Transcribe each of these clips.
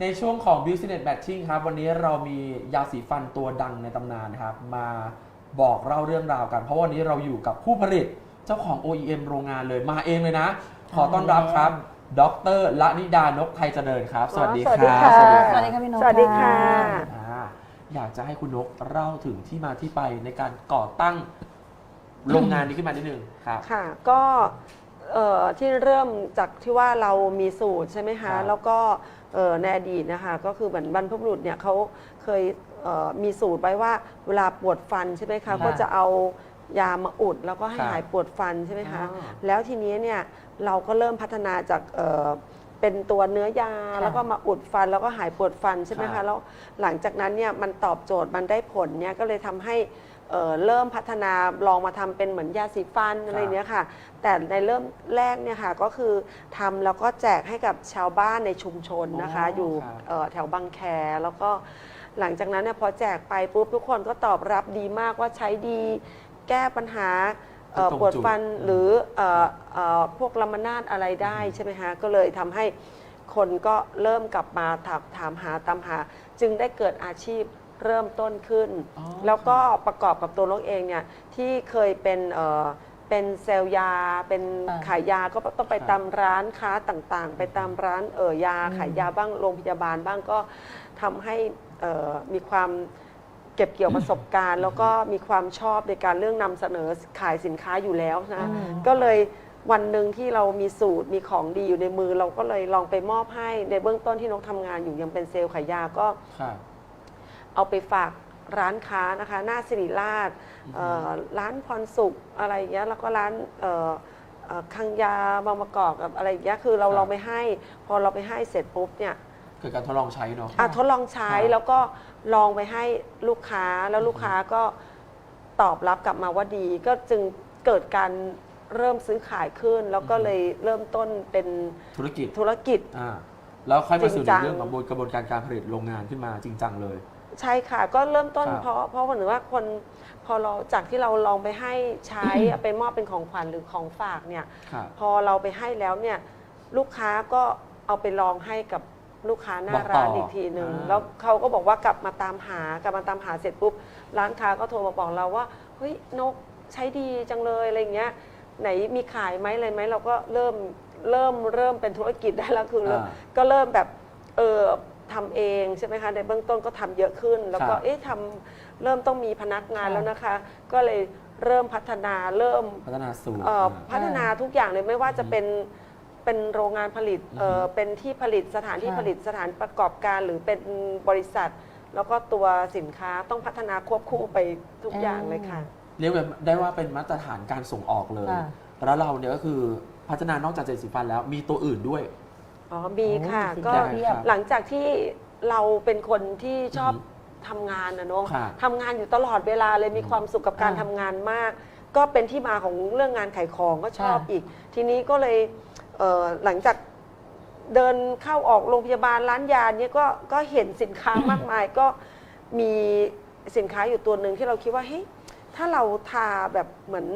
ในช่วงของ Business Matching ครับ วันนี้เรามียาสีฟันตัวดังในตำนานนะครับ มาบอกเล่าเรื่องราวกัน เพราะวันนี้เราอยู่กับผู้ผลิตเจ้าของ OEM โรงงานเลยมาเองเลยนะ ขอต้อนรับครับ ดรละนิดานกไทยเจริญครับ สวัสดีสวัสคดีรับค่ะสวัสดีคสรัวับสดีค่ะ พี่นกสวัสดีค่ะ อ่าอยากจะให้คุณนกเล่าถึงที่มาที่ไปในการก่อตั้งโรงงานนี้ขึ้นมานิดนึงครับ ค่ะ ก็เอ่อที่เริ่มจากที่ว่าเรามีสูตรใช่ไหมครัคะ บแล้วก็เอ่อ ในอดีตนะคะ ก็คือเหมือนบรรพบุรุษเนี่ยเขาเคยเอ่อมีสูตรไว้ว่าเวลาปวดฟันใช่ไหมครัคะบก็จะเอายามาอุดแล้วก็ให้ครับหายปวดฟันใช่ไหมคะอ๋อแล้วทีนี้เนี่ยเราก็เริ่มพัฒนาจากเอ่อเป็นตัวเนื้อยาค่ะแล้วก็มาอุดฟันแล้วก็หายปวดฟันใช่ไหมครัคะบ แล้วหลังจากนั้นเนี่ยมันตอบโจทย์มันได้ผลเนี่ยก็เลยทำให้ เอ่อเริ่มพัฒนาลองมาทำเป็นเหมือนยาสีฟันอะไรเนี้ยค่ะ แต่ในเริ่มแรกเนี่ยค่ะก็คือทำแล้วก็แจกให้กับชาวบ้านในชุมชนนะคะอ๋อออยู่ครับเอ่อแถวบางแคแล้วก็หลังจากนั้นเนี่ยพอแจกไปปุ๊บทุกคนก็ตอบรับดีมากว่าใช้ดีแก้ปัญหาเอ่อตรงปวดจุดฟันอืมหรือเอ่อเอ่อพวกลำมนาดอะไรได้ใช่ไหมคะก็เลยทำให้คนก็เริ่มกลับมาถามถามหาตามหา จึงได้เกิดอาชีพ เริ่มต้นขึ้น อ๋อแล้วก็ประกอบกับตัวลกเองเนี่ยที่เคยเป็นเอ่อเป็นเซลล์ยา เป็นอ่าขายยาก็ต้องไปครับตามร้านค้าต่างๆ ไปตามร้านเออยาอืม ขายยาบ้างโรงพยาบาลบ้างก็ทำให้เอ่อมีความเก็บเกี่ยวประสบการณ์ แล้วก็มีความชอบในการเรื่องนำเสนอขายสินค้าอยู่แล้วนะอืมก็เลยวันหนึ่งที่เรามีสูตรมีของดีอยู่ในมือ เราก็เลยลองไปมอบให้ในเบื้องต้นที่นกทำงานอยู่ยังเป็นเซลล์ขายยาก็ครับ เอาไปฝากร้านค้านะคะ หน้าสิริราชเอ่อร้านพรสุขอะไรอย่างเงี้ยแล้วก็ร้านเอ่อเอ่อคังยาบางมะกอกกับอะไรอย่างเงี้ยคือเราครับลองไปให้ พอเราไปให้เสร็จปุ๊บเนี่ยเกิดการทดลองใช้เนาะ อะทดลองใช้ครับ แล้วก็ลองไปให้ลูกค้าแล้วลูกค้าก็ตอบรับกลับมาว่าดี ก็จึงเกิดการเริ่มซื้อขายขึ้น แล้วก็เลยเริ่มต้นเป็นธุรกิจธุรกิจ อ่าแล้วค่อยมาสู่จริงจัในง เรื่องของกระบวนการการผลิตโรงงานขึ้นมาจริงจังเลย ใช่ค่ะ ก็เริ่มต้นครับ เพราะเพราะเหมือนว่าคนพอเราจากที่เราลองไปให้ใช้เอาไปมอบเป็นของขวัญหรือของฝากเนี่ย ครับ พอเราไปให้แล้วเนี่ยลูกค้าก็เอาไปลองให้กับลูกค้าหน้าบอกต่อร้านอีกทีหนึ่งอ่า แล้วเขาก็บอกว่ากลับมาตามหากลับมาตามหาเสร็จปุ๊บร้านค้าก็โทรมาบอกเราว่าเฮ้ยนกใช้ดีจังเลยอะไรเงี้ยไหนมีขายไหมอะไรไหมเราก็เริ่มเริ่มเริ่มเป็นธุรกิจได้แล้วคือเริ่มอ่า ก็เริ่มแบบเออ ทำเองใช่ไหมคะในเบื้องต้นก็ทำเยอะขึ้น แล้วก็ครับเอ๊ะทำเริ่มต้องมีพนักงานค่ะแล้วนะคะ ก็เลยเริ่มพัฒนาเริ่ม พัฒนาสูตร เอ่อพัฒนาทุกอย่างเลยไม่ว่าจะอืมเป็นเป็นโรงงานผลิตอือฮึเอ่อเป็นที่ผลิตสถานที่ค่ะผลิตสถานประกอบการหรือเป็นบริษัท แล้วก็ตัวสินค้าต้องพัฒนาควบคู่ไปทุกอย่างเลยค่ะ เรียกว่าได้ว่าเป็นมาตรฐานการส่งออกเลย ค่ะ แล้วเราเนี่ยก็คือพัฒนานอกจากเจลสีฟันแล้วมีตัวอื่นด้วย อ๋อมีค่ะโอ้ก็สินค้าเพียบหลังจากที่เราเป็นคนที่ชอบอือฮึทำงานนะเนาะค่ะทำงานอยู่ตลอดเวลาเลยมีอืมความสุขกับการอ่าทำงานมาก ก็เป็นที่มาของเรื่องงานขายของก็ชอบค่ะอีก ทีนี้ก็เลยเอ่อหลังจากเดินเข้าออกโรงพยาบาลร้านยาเนี่ยก็ก็เห็นสินค้ามากมาย ก็มีสินค้าอยู่ตัวหนึ่งที่เราคิดว่าเฮ้ยถ้าเราทาแบบเหมือน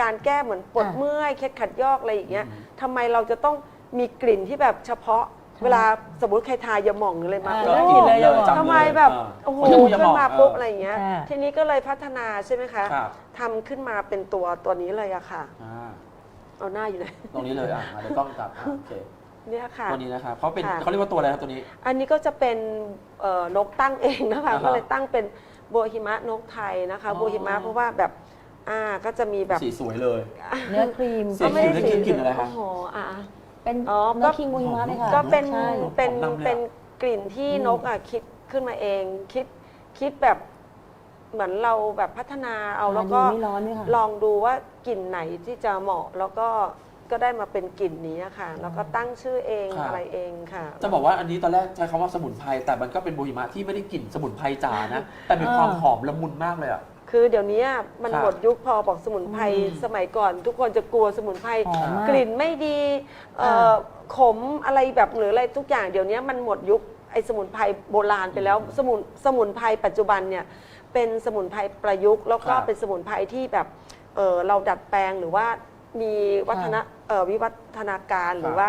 การแก้เหมือนปวดอะเมื่อยเคล็ดขัดยอกอะไรอย่างเงี้ย อืม ทำไมเราจะต้อง มีกลิ่นที่แบบเฉพาะ เวลาสมมติใครทายาหม่องหรืออะไรมาอ่าโอ้ได้โหกลิ่นเลยเลยอะจำเลยทำไมแบบอ่าโอ้โหคนที่ขึ้นมาปุ๊บเออออะไรอย่างเงี้ย อ่า ทีนี้ก็เลยพัฒนาใช่ไหมคะครับ ทำขึ้นมาเป็นตัวตัวนี้เลยอะค่ะ อ่าเอาหน้าอยู่ไหน ตรงนี้เลยอะมาเดี๋ยวกล้องจับอะโอเคเนี่ยค่ะ ตัวนี้นะครับเขาเป็นค่ะ เขาเรียกว่าตัวอะไรครับตัวนี้ อันนี้ก็จะเป็นเอ่อนกตั้งเองนะคะอ่าฮะก็เลยตั้งเป็นบัวหิมะนกไทยนะคะอ๋อบัวหิมะเพราะว่าแบบอ่าก็จะมีแบบสีสวยเลย เนื้อครีม สีผิวได้กลิ่นกลิ่นอะไรคะ โอ้โหอ่า เป็นอ๋อเนื้อคิงโมฮิมะเลยค่ะก็เป็นใช่เป็นหอมนำเลยอะ เป็นกลิ่นที่อืมนกอะคิดขึ้นมาเอง คิดคิดแบบเหมือนเราแบบพัฒนาเอาแล้วก็ดีไม่ร้อนด้วยค่ะ ลองดูว่ากลิ่นไหนที่จะเหมาะแล้วก็ก็ได้มาเป็นกลิ่นนี้อะค่ะ แล้วก็ตั้งชื่อเองครับ อะไรเองค่ะ จะบอกว่าอันนี้ตอนแรกใช้คำว่าสมุนไพรแต่มันก็เป็นโบฮิมะที่ไม่ได้กลิ่นสมุนไพรจ๋านะ แต่มีความอ่าหอมละมุนมากเลยอะ คือเดี๋ยวนี้มันครับหมดยุคพอบอกสมุนไพรอืมสมัยก่อน ทุกคนจะกลัวสมุนไพรหอมมาก กลิ่นไม่ดีเอ่ออ่าขมอะไรแบบหรืออะไรทุกอย่างเดี๋ยวนี้มันหมดยุคไอ้สมุนไพรโบราณไปแล้วสมุนสมุนไพรปัจจุบันเนี่ยเป็นสมุนไพรประยุกต์ แล้วก็ครับเป็นสมุนไพรที่แบบเอ่อเราดัดแปลงหรือว่ามีวัฒนะเอ่อวิวัฒนาการหรือว่า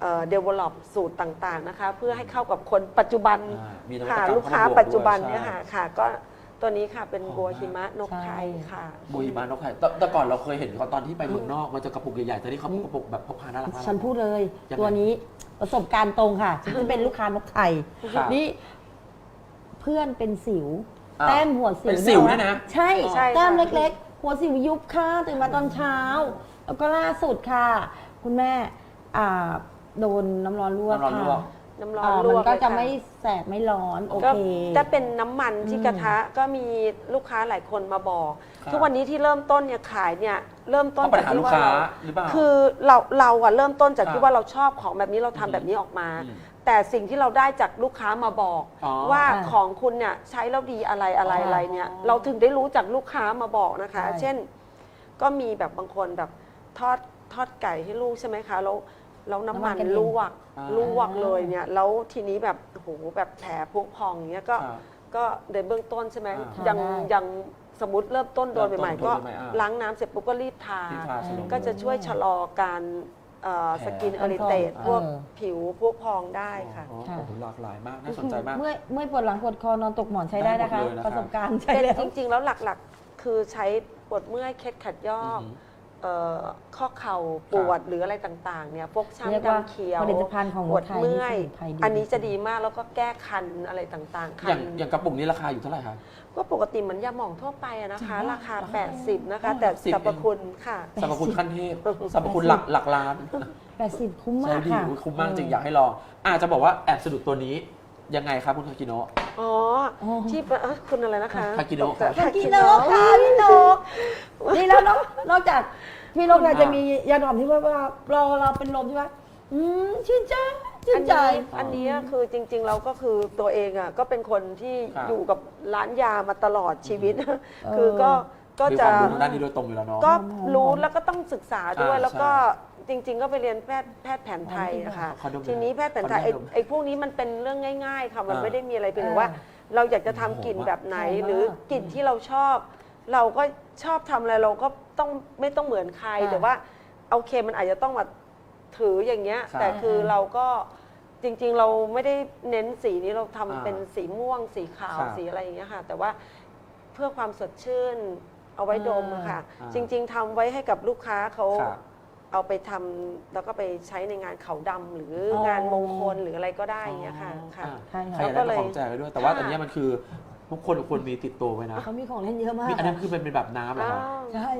เอ่อ develop สูตรต่างๆนะคะเพื่อให้เข้ากับคนปัจจุบันอ่ามีนวัตค่ะกรรมลูกค้าเข้มบวปัจจุบันด้วยเนี่ยใช่ ค่ะ ค่ะก็ ตัวนี้ค่ะเป็นหอมบัวมากหิมะนกไทยใช่ค่ะ บุยมานกไข่แต่แต่ก่อนเราเคยเห็นเขาตอนที่ไปเมืองนอกมันจะกระปุกใหญ่ๆแต่นี่เขากระปุกแบบพกพาน่ารักๆฉันพูดเลย ยังไงตัวนี้ประสบการณ์ตรงค่ะ ฉันจะเป็นลูกค้านกไทยครับนี่เพื่อนเป็นสิว อ้าวแต้มหัวสิวเป็นสิวเนี่ยนะใช่ใช่ค่ะ แต้มเล็ก ๆ หัวสิวยุบค่ะตื่นมาตอนเช้า แล้วก็ล่าสุดค่ะ คุณแม่อ่าโดนน้ำร้อนลวกน้ำร้อนลวก ค่ะ น้ำร้อนอ่าลมันวกก็เลยจะค่ ไม่แสบไม่ร้อนโอก็เคจะเป็นน้ำมันที่อืมกระทะก็มีลูกค้าหลายคนมาบอก ครับทุกวันนี้ที่เริ่มต้นเนี่ยขายเนี่ยเริ่มต้นต้องไปจากหาที่ลูกว่าค้าเราหรือเปล่า คือเราเราอะเริ่มต้นจากครับที่ว่าเราชอบของแบบนี้เราทำอืมแบบนี้ออกมา อืมแต่สิ่งที่เราได้จากลูกค้ามาบอก อ๋อ ว่าค่ะของคุณเนี่ยใช้แล้วดีอะไรอะไรอ๋อออะไรเนี่ยเราถึงได้รู้จากลูกค้ามาบอกนะคะ ใช่ เช่น ก็มีแบบบางคนแบบทอดทอดไก่ให้ลูกใช่ไหมคะแล้ว แล้วน้ำมันลวกอ่าลวกเลยเนี่ยแล้วทีนี้แบบโอ้โหแบบแผลพุพองอย่างเงี้ยก็ครับก็ในเบื้องต้นใช่ไหมอ่ายังได้ ยังสมมติเริ่มต้นโดนเริ่มต้นใหม่ๆก็โดนใหม่ๆอ่า ล้างน้ำเสร็จปุ๊บก็รีบทา ที่ทาสโลก็จะช่วยชะลอการเอ่อแผล สกินเอออริเตตเออพวกผิวพวกพองได้ค่ะอ๋อค่ะโอ้โหหลากหลายมาก น่าสนใจมาก เมื่อยเมื่อยปวดหลังปวดคอนอนตกหมอนใช้ได้นะคะได้หมดเลยนะครับประสบการณ์ใช้แต่แล้ว จริง ๆ แล้วหลักๆ คือใช้ปวดเมื่อยเคล็ดขัดยอก อือหือ เอ่อข้อเข่าปวดหรืออะไรต่างๆเนี่ยพวกเรียกช้ำว่าดำเขียวผลิตภัณฑ์ของปวดไทยเมื่อยนี่สมุนไพรดี อันนี้จะดีมากแล้วก็แก้คันอะไรต่างๆคัอย่างอย่างกระปุกนี้ราคาอยู่เท่าไหร่คะ ก็ปกติเหมือนยาหมองทั่วไปอะนะคะ จริงปะราคา80 นะคะอ๋อแต่10สรรพคุณค่ะ สรรพคุณขั้นเทพสรรพคุณหลักหลักล้านแปดสิบคุ้มใช่มากดีค่ะอุ๊ยคุ้มมากจริงอยากให้ลองอาจจะบอกว่าแอบสะดุดตัวนี้ ยังไงครับคุณคากิโนะ อ๋ออ๋อที่เอ่อคุณอะไรนะคะคากิโนะครับ คากิโนค่ะพี่นกนี่แล้วนอกนอกจากพี่นกเนี่ยจะมียาดมที่ว่าเราเราเป็นลมใช่ไหมอืมชื่นใจชื่อันนใจ นี้อันนี้คือจริง ๆ เราก็คือตัวเองอะก็เป็นคนที่ครับ อยู่กับร้านยามาตลอดชีวิต คือก็ก็มีคจะ วามรู้ทางด้านนี้โดยตรงอยู่แล้วเนาะ ก็หอมๆรู้แล้วก็ต้องศึกษาด้วยอ่าแล้วก็ใช่ จริง ๆ ก็ไปเรียนแพทย์แพทย์แผนไทยนะคะขอดมหน่อยทีนี้แพทย์แผนไทยขอไอ้ดมไอ้พวกนี้มันเป็นเรื่องง่าย ๆ ค่ะมันอ่าไม่ได้มีอะไรเพียงแต่อ่าว่า เราอยากจะทำกลิ่นหอมอะแบบไหนหอมมากหรือกลิ่นที่เราชอบ เราก็ชอบทำอะไรเราก็ต้องไม่ต้องเหมือนใคร อ่าแต่ว่าโอเคมันอาจจะต้องมาถืออย่างเงี้ยครับแต่คือเราก็จริง ๆ เราไม่ได้เน้นสีนี้เราทำอ่าเป็นสีม่วง สีขาวครับสีอะไรอย่างเงี้ยค่ะ แต่ว่าเพื่อความสดชื่นเอาไว้ดมอะค่ะ อ่าจริง ๆทำไว้ให้กับลูกค้าเขา ครับ เอาไปทำแล้วก็ไปใช้ในงานเขาดำหรืออองานมงคลหรืออะไรก็ได้อย่างเงี้ยค่ะค่ะ อ่าใช่ใครค่ะอยากก็ได้เลยของแจกไปด้วย แต่ว่าค่ะ อันเนี้ยมันคือทุกคนควรมีติดตัวไว้นะเขามีของเล่นเยอะมากมีอันนั้นคือเป็นเป็นแบบน้ำเหรออ้าครับวใช่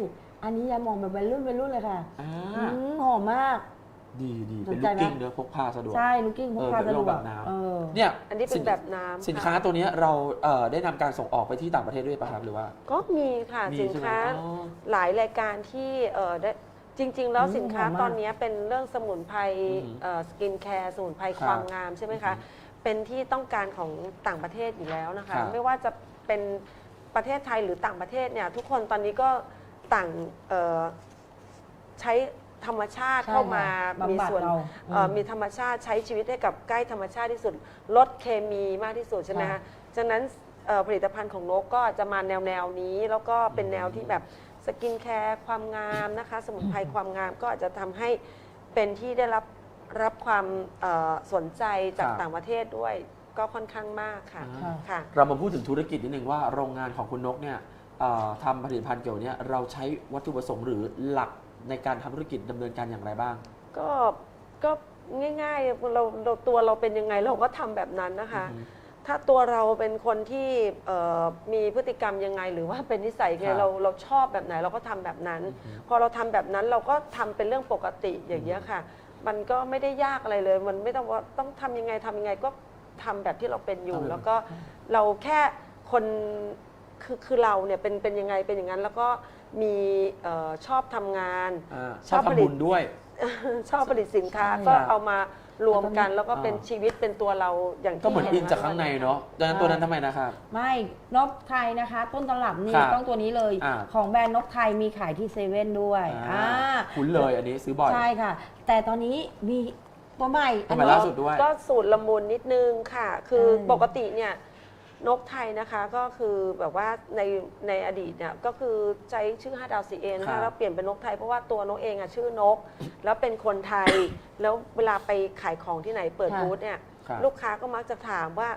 อันนี้ยามองแบบวัยรุ่นวัยรุ่นเลยค่ะอ่าอืมหอมมาก ดีดีสเป็นนลูใจกไหมกิ้งเนื้อะพกพาสะดวก ใช่ลูกกิ้งพกพาเออสะดวแบกบน้ำ เออ เนี่ยอันนี้เป็นสิแบบน้ำสินค้าค่ะตัวเนี้ยเราเอ่อได้นำการส่งออกไปที่ต่างประเทศด้วยป่ะครับหรือว่าก็มีค่ะมีสินใช่ไหมค้า อ๋อ หลายรายการที่เออได้ จริง ๆ แล้วอืมสินค้าหอมมากตอนนี้เป็นเรื่องสมุนไพรอืมสกินแคร์สมุนไพรครับความงามใช่ไหมคะอืมเป็นที่ต้องการของต่างประเทศอยู่แล้วนะคะครับไม่ว่าจะเป็นประเทศไทยหรือต่างประเทศเนี่ยทุกคนตอนนี้ก็ต่างเอ่อใช้ธรรมชาติใช่เข้ามาค่ะมีบำบัดส่วนเราเอ่ออมมีธรรมชาติใช้ชีวิตให้กับใกล้ธรรมชาติที่สุด ลดเคมีมากที่สุดใช่ไหมค่ะคะฉะนั้นเอ่อผลิตภัณฑ์ของนกก็จะมาแนวแนวๆนี้ แล้วก็เป็นแนวที่แบบ สกินแคร์ความงามนะคะ สมุนไพรความงามก็อาจจะทำให้เป็นที่ได้รับรับความเอ่อสนใจจากครับ ต่างประเทศด้วยก็ค่อนข้างมากค่ะอ่า ค่ะ เรามาพูดถึงธุรกิจนิดนึงว่าโรงงานของคุณนกเนี่ยเอ่อทำผลิตภัณฑ์เกี่ยวเนี้ยเราใช้วัตถุประสงค์หรือหลักในการทำธุรกิจดำเนินการอย่างไรบ้าง ก็ก็ง่ายๆเราเราตัวเราเป็นยังไงเราก็ทำแบบนั้นนะคะ อือฮึ ถ้าตัวเราเป็นคนที่เอ่อมีพฤติกรรมยังไง หรือว่าเป็นนิสัยไงครับเราเราชอบแบบไหนเราก็ทำแบบนั้นอือฮึพอเราทำแบบนั้นเราก็ทำเป็นเรื่องปกติอย่างเงี้ยค่ะ มันก็ไม่ได้ยากอะไรเลย มันไม่ต้องว่าต้องทำยังไงทำยังไงก็ทำแบบที่เราเป็นอยู่ ทำแบบ แล้วก็เราแค่คนคือคือเราเนี่ยเป็นเป็นยังไงเป็นอย่างนั้น แล้วก็มีเอ่อชอบทำงาน อ่าชชออบบผลิทำตบุญด้วย ชอบผลิตสินค้าใช่ก็ค่ะเอามา รวมกันแล้วก็เป็นอ่าชีวิตเป็นตัวเราอย่างที่ก็เหมือนห็อินจากข้างในเนาะดังนั้นตัวนั้นทำไมนะครับ ไม่นกไทยนะคะ ต้นตำรับนี่ครับต้องตัวนี้เลย อ่า ของแบรนด์นกไทยมีขายที่เซเว่นด้วยอ่าอ่าคุ้นเลยอันนี้ซื้อบ่อยใช่ค่ะ แต่ตอนนี้มีตัวใหม่ตัวใหม่ล่าสุดด้วย ก็สูตรละมุนนิดนึงค่ะ คือใช่ปกติเนี่ย นกไทยนะคะก็คือแบบว่าในในอดีตเนี่ยก็คือใช้ชื่อ5ดาว CA นะครัคะบแล้วเปลี่ยนเป็นนกไทยเพราะว่าตัวนกเองอะชื่อนก แล้วเป็นคนไทย แล้วเวลาไปขายของที่ไหนเปิดค่ะบูธเนี่ยครับ ลูกค้าก็มักจะถามว่า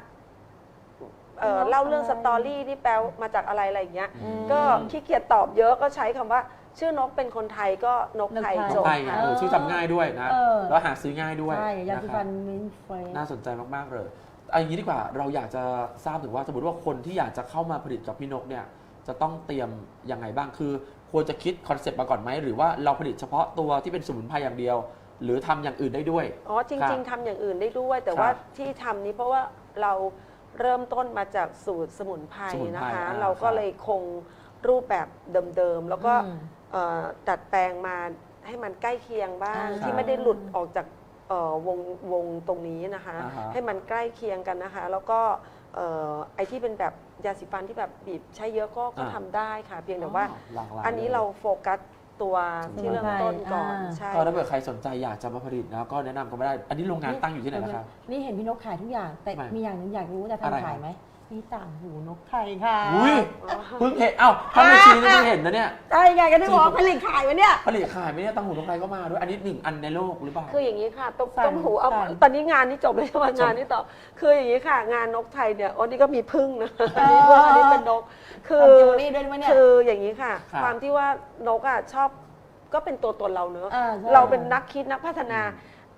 เอ่อนกเล่าเรื่องอะไรสตอรี่นี่แปลมาจากอะไรอะไรอย่างเงี้ย อืม ก็ขี้เกียจตอบเยอะก็ใช้คำว่า ชื่อนกเป็นคนไทยก็นกไทยนกไทยจบ ไทยไงเออชื่อจำง่ายด้วยนะ เออ แล้วหาซื้อง่ายด้วยใช่ยาสีนะคฟัรับนมินเฟรนน่าสนใจมาก ๆ เลย เอาอย่างนี้ดีกว่าเราอยากจะทราบถึงว่าสมมติว่าคนที่อยากจะเข้ามาผลิตกับพี่นกเนี่ยจะต้องเตรียมยังไงบ้างคือ ควรจะคิดคอนเซปต์มาก่อนไหมหรือว่าเราผลิตเฉพาะตัวที่เป็นสมุนไพรอย่างเดียว หรือทำอย่างอื่นได้ด้วย อ๋อจครัริบงๆทำอย่างอื่นได้ด้วย แต่ครับว่าที่ทำนี้เพราะว่าเราเริ่มต้นมาจากสูตรสมุนไพรสมุนไพรนะคะ อ่าเราก็ครับเลยคงรูปแบบเดิมๆ แล้วก็อืมเอ่อดัดแปลงมาให้มันใกล้เคียงบ้าง อ่า ที่ไม่ได้หลุดออกจากเอ่อวงวงตรงนี้นะคะ อ่าฮะ ให้มันใกล้เคียงกันนะคะ แล้วก็เอ่อไอที่เป็นแบบยาสีฟันที่แบบบีบใช้เยอะก็ก็อ่า ทำได้ค่ะ เพียงแต่ว่า หลากหลายอันนี้ลยเราโฟกัสตัวที่เริ่มต้นก่อนอ่า ใช่ก็ถ้าเกิดใครสนใจอยากจะมาผลิตนะก็แนะนำกันไม่ได้ อันนี้โรงงานตั้งอยู่ที่ไหนนะครับ นี่เห็นพี่นกขายทุกอย่าง แต่ไม่มีอย่างหนึงอยากรู้ว่าจะอะไรทำขายไหม มีต่างหูนกไทยค่ะอุ้ยเพิ่งเห็นเอ้าถ้าไม่ชี้นี่เพิ่งเห็นนะเนี่ย ใช่ไงก็ได้บอกว่าผลิตขายไว้เนี่ย ผลิตขายไหมเนี่ยตังหูนกไทยก็มาด้วย อันนี้หนึ่งอันในโลกหรือเปล่า คืออย่างนี้ค่ะต้มสั่นต้มหูเอาสั่นตอนนี้งานนี้จบเลยใช่ไหมจบงานนี้ต่อ คืออย่างนี้ค่ะ งานนกไทยเนี่ยอันนี้ก็มีพึ่งนะอ๋อัอนนี้พึ่งอันนี้เป็นนก คือทำจิวเวลรี่ด้วยไหมเนี่ยคืออย่างนี้ค่ะครับความที่ว่านกอะชอบก็เป็นตัวตนเราเนอะอ่าใช่เราเป็นนักคิดนักพัฒนา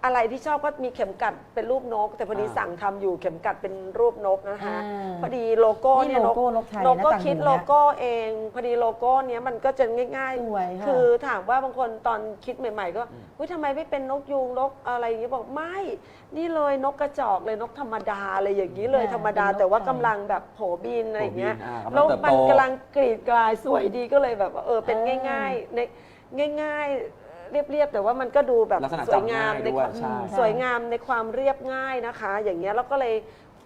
อืมอะไรที่ชอบก็มีเข็มกัดเป็นรูปนก แต่พอดีอ่าสั่งทำอยู่เข็มกัดเป็นรูปนกนะคะ อ่าพอดีโลโก้นี่เนี่ยโลนกโก้นกไทยนกก็นะต่างหูคิดเนี่ย โลโก้เอง พอดีโลโก้เนี้ยมันก็จะง่ายสวยค่ะ คือถามว่าบางคนตอนคิดใหม่ ๆ ก็อืมเฮ้ยทำไมไม่เป็นนกยูงนกอะไรอย่างนี้บอกไม่ นี่เลยนกกระจอกเลยนกธรรมดาอะไรอย่างนี้เลยอ่าธรรมดา เป็นนกแต่ว่าไทย กำลังแบบโผบินอะไรอย่างเงี้ย โผบินอ่ากำลังแล้วเติบโต มันกำลังกรีดกลายสวยดีก็เลยแบบว่าเออเป็นง่าย ๆ ในง่าย ๆ เรียบๆแต่ว่ามันก็ดูแบบลักษณะสวยงามจำง่ายในด้คววายมใช่ สวยงามในความเรียบง่ายนะคะ อย่างเงี้ยแล้วก็เลย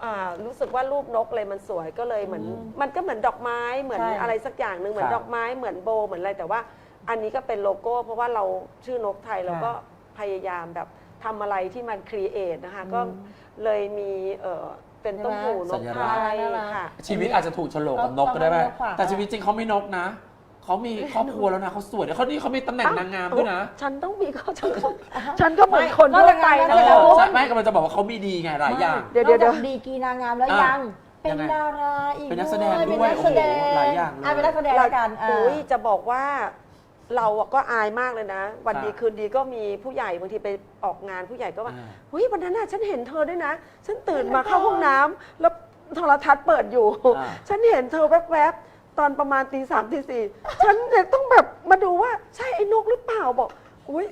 อ่ารู้สึกว่ารูปนกเลยมันสวยก็เลยเหมือนอืมมันก็เหมือนดอกไม้เหมือนใช่ อะไรสักอย่างหนึ่งเหมือนครับ ดอกไม้เหมือนโบเหมือนอะไรแต่ว่าอันนี้ก็เป็นโลโก้ เพราะว่าเราชื่อนกไทยเราก็พยายามแบบทำอะไรที่มันครีเอทนะคะก็เลยมีเออเป็นต้มหูนกไทยสัญลักษณ์ค่ะ ชีวิตอาจจะถูกโฉลกกับนกก็ได้ไหมต้องเอานกฝากแต่ชีวิตจริงเขาไม่นกนะ เขามีครอบครัวแล้วนะเขาสวยเขานี่เขามีตำแหน่งนางงามด้วยนะฉันต้องมีก็ฉันก็ฉันก็เหมือนคนนอกทั่วจากไปนั้นนะเอแล้วคะอใช่ไหมกำลังจะบอกว่าเขามีดีไงหลายอย่าง เดี๋ยวเดี๋ยวนอกจากดีกรีนางงามแล้วอะยัง เป็นยังไงดาราอีกเป็นนักแสดงเป็นด้วยนักแสดงโอ้โหหลายอย่างเลยะเป็นนักแสดงแล้วกันอะ อุ้ยจะบอกว่าเราอะก็อายมากเลยนะ วันดีครับคืนดีก็มีผู้ใหญ่บางทีไปออกงานผู้ใหญ่ก็ว่าอ่า เฮ้ยวันนั้นน่ะฉันเห็นเธอด้วยนะ ฉันตื่นมาเข้าห้องน้ำแล้วโทรทัศน์เปิดอยู่ อ่า ฉันเห็นเธอแวบๆ ตอนประมาณตีสามตีสี่ฉันเนี่ยต้องแบบมาดูว่าใช่ไอ้นกหรือเปล่าบอกอุ้ย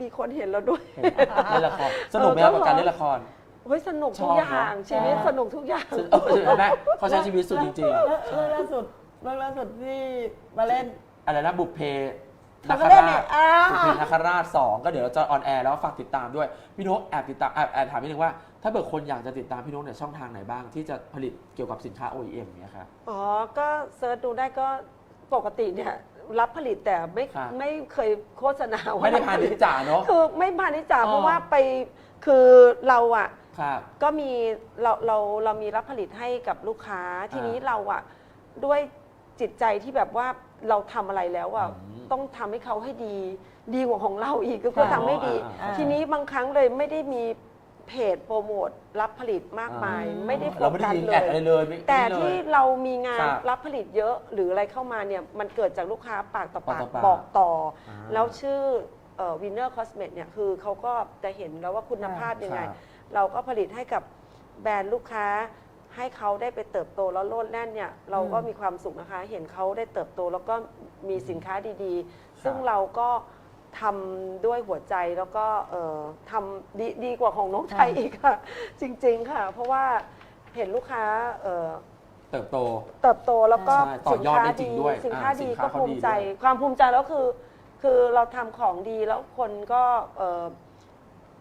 มีคนเห็นแล้วด้วยเห็นเล่นละครสนุกไหมครับกับการเล่นละคร เฮ้ยสนุกทุกชอบอย่างเนอะชีวิตอ่าสนุกทุกอย่าง เออเห็นไหมเขาใช้ชีวิตสุดจริงแล้วเรื่องล่าสุดเรื่องล่าสุดที่มาเล่นๆอะไรนะบุพเพเขานาก็คเล่นราเนี่ชยอ่าบุพเพนาคราชสองก็เดี๋ยวเราจะออนแอร์แล้วฝากติดตามด้วย พี่นกแอบติดตามแอบแอบถามนิดนึงว่า ถ้าเกิดคนอยากจะติดตามพี่นกเนี่ยช่องทางไหนบ้าง ที่จะผลิตเกี่ยวกับสินค้า OEM เนี่ยครับ อ๋อ ก็เซิร์ชดูได้ก็ปกติเนี่ยรับผลิตแต่ไม่ครับ ไม่เคยโฆษณาว่ไม่ได้พาณิชย์จ๋าเนาะ คือไม่พาณิชย์จ๋าอ๋อ เพราะว่าไปคือเราอะครับ ก็มีเราเราเรามีรับผลิตให้กับลูกค้าทีนี้เราอะด้วยจิตใจที่แบบว่าเราทำอะไรแล้วอะอืมต้องทำให้เขาให้ดี ดีกว่าของเราอีกก็ก็ทำให้ดีอ๋ออ่า ทีนี้บางครั้งเลยไม่ได้มี เพจโปรโมทรับผลิตมากมาย อ่าไม่ได้โฟเราไม่ได้กัสยิงเลแอดอะไรย เลยไม่แต่ไม่เลย ที่เรามีงานครับรับผลิตเยอะหรืออะไรเข้ามาเนี่ยมันเกิดจากลูกค้าปากต่อปากปากต่อปากบอกต่ออา แล้วชื่อวินเนอร์คอสเมตเนี่ยคือเขาก็จะเห็นแล้วว่าคุณภาพยังไง ครับ เราก็ผลิตให้กับแบรนด์ลูกค้า ให้เขาได้ไปเติบโตแล้วโลดแล่นเนี่ยเราก็มีความสุขนะคะ เห็นเขาได้เติบโตแล้วก็มีสินค้าดีๆ ซึ่งเราก็ ทำด้วยหัวใจแล้วก็เอ่อทำดีดีกว่าของน้องไทยค่ะอีกค่ะ จริง ๆ ค่ะ เพราะว่าเห็นลูกค้าเอ่อ เติบโต เติบโตแล้วก็ใช่ต่อยอดได้จริงด้วยสินค้าอ่าดีสินค้าก็เขาภูดีมิใจ ด้วย ความภูมิใจแล้วคือ คือเราทำของดีแล้วคนก็เอ่อ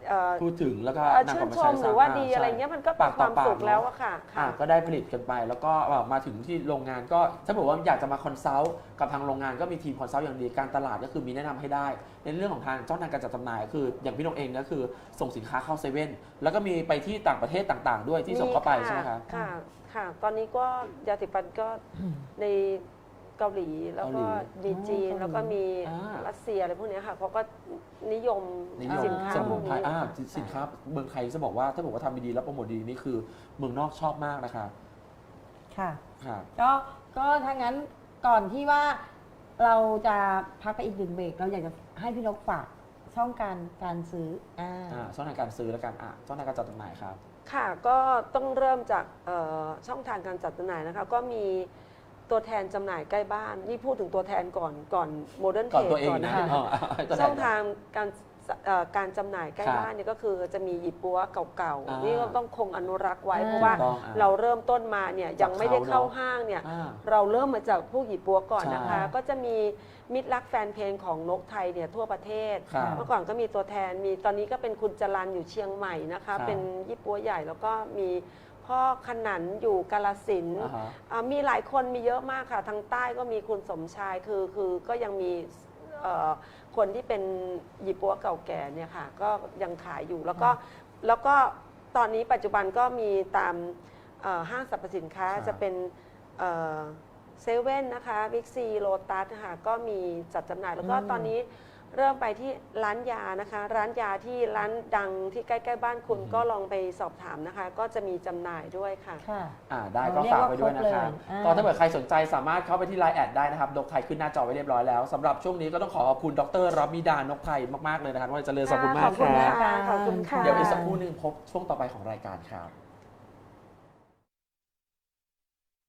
เอ่อพูดถึงแล้วก็เอ่อนำกชื่ลับนมาชใช้มหรือว่าซ้ำดีใช่อะไรเงี้ยมันก็ปาเป็นกคต่อวามปากสุขเนอะแล้วอะค่ะอะ ค่ะ ก็ได้ผลิตกันไป แล้วก็เอ่อมาถึงที่โรงงานก็ถ้าบอกว่าอยากจะมาคอนซัลท์กับทางโรงงานก็มีทีมคอนซัลท์อย่างดีการตลาดก็คือมีแนะนำให้ได้ ในเรื่องของทางช่องทางการจัดจำหน่ายก็คืออย่างพี่นงเองก็คือส่งสินค้าเข้าเซเว่นแล้วก็มีไปที่ต่างประเทศต่าง ๆ ด้วยที่ส่งเข้าไปใช่ไหมครับค่ะ ค่ะ ตอนนี้ก็ยาสีฟันก็ใน เกาหลีแล้วก็เกาหลีมีจีนอ๋อแล้วก็มีอ่า รัสเซียอะไรพวกเนี้ยค่ะเขาก็นิยมนิยมสินค้าสพมุวนกไพรนี้ อ่าสินค้าเมืองไทยจะบอกว่าถ้าบอกว่าทำดีๆแล้วโปรโมทดีนี่คือเมืองนอกชอบมากนะคะค่ะ ค่ะ ก็ก็ถ้างั้นก่อนที่ว่าเราจะพักไปอีกหนึ่งเบรกเราอยากจะให้พี่นกฝากช่องการการซื้ออ่า อ่าช่องทางการซื้อแล้วกันอะช่องทางการจัดจำหน่ายครับ ค่ะก็ต้องเริ่มจากเอ่อช่องทางการจัดจำหน่ายนะคะ ก็มี ตัวแทนจำหน่ายใกล้บ้าน นี่พูดถึงตัวแทนก่อนก่อนโมเดิร์นเทก่อนรตัวเองก่อนนะนะคะอ๋อให้ตัวแทนช่องทางการเอ่อการจำหน่ายใกล้ครับบ้านเนี่ยก็คือจะมีหยิบปัวเก่าอ่าๆ นี่ก็ต้องคงอนุรักษ์ไว้ อ่า เพราะว่าถูกต้องอ่าเราเริ่มต้นมาเนี่ยจากยังไม่ได้เข้าเขาเนอะห้างเนี่ยอ่าเราเริ่มมาจากพวกหยิบปัวก่อนนะคะ ใช่ก็จะมีมิตรรักแฟนเพลงของนกไทยเนี่ยทั่วประเทศ ครับเมื่อก่อนก็มีตัวแทนมีตอนนี้ก็เป็นคุณจรันอยู่เชียงใหม่นะครัคะ บ เป็นยี่ปัวใหญ่แล้วก็มี พ่อขนันอยู่กาลสินธุ์อ่าฮะ อ่ามีหลายคนมีเยอะมากค่ะ ทางใต้ก็มีคุณสมชายคือคือก็ยังมีเอ่อคนที่เป็นหยิบปัวเก่าแก่เนี่ยค่ะ ก็ยังขายอยู่แล้วก็แล้วก็ตอนนี้ปัจจุบันก็มีตามเอ่อห้างสรรพสินค้าครับ จะเป็นเซเว่นนะคะบิ๊กซีโลตัสนะคะก็มีจัดจำหน่ายแล้วก็อืมตอนนี้ เริ่มไปที่ร้านยานะคะ ร้านยาที่ร้านดังที่ใกล้ๆบ้านคุณอืมก็ลองไปสอบถามนะคะ ก็จะมีจำหน่ายด้วยค่ะ ค่ะ อ่าได้เราก็เรียกฝากว่าไปด้วยนะครบครับเลยอ่าก็ถ้าเกิดใครสนใจสามารถเข้าไปที่ไลน์แอดได้นะครับนกไทยขึ้นหน้าจอไว้เรียบร้อยแล้วสำหรับช่วงนี้ก็ต้องขอขอบคุณดรรับมิดานกไทยมากๆเลยนะครับว่าเจะเริญขอบคุณมากขอบคคุณรับค่ะขอบคุณค่ะ เดี๋ยวอีกสักครู่หนึงพบช่วงต่อไปของรายการครับ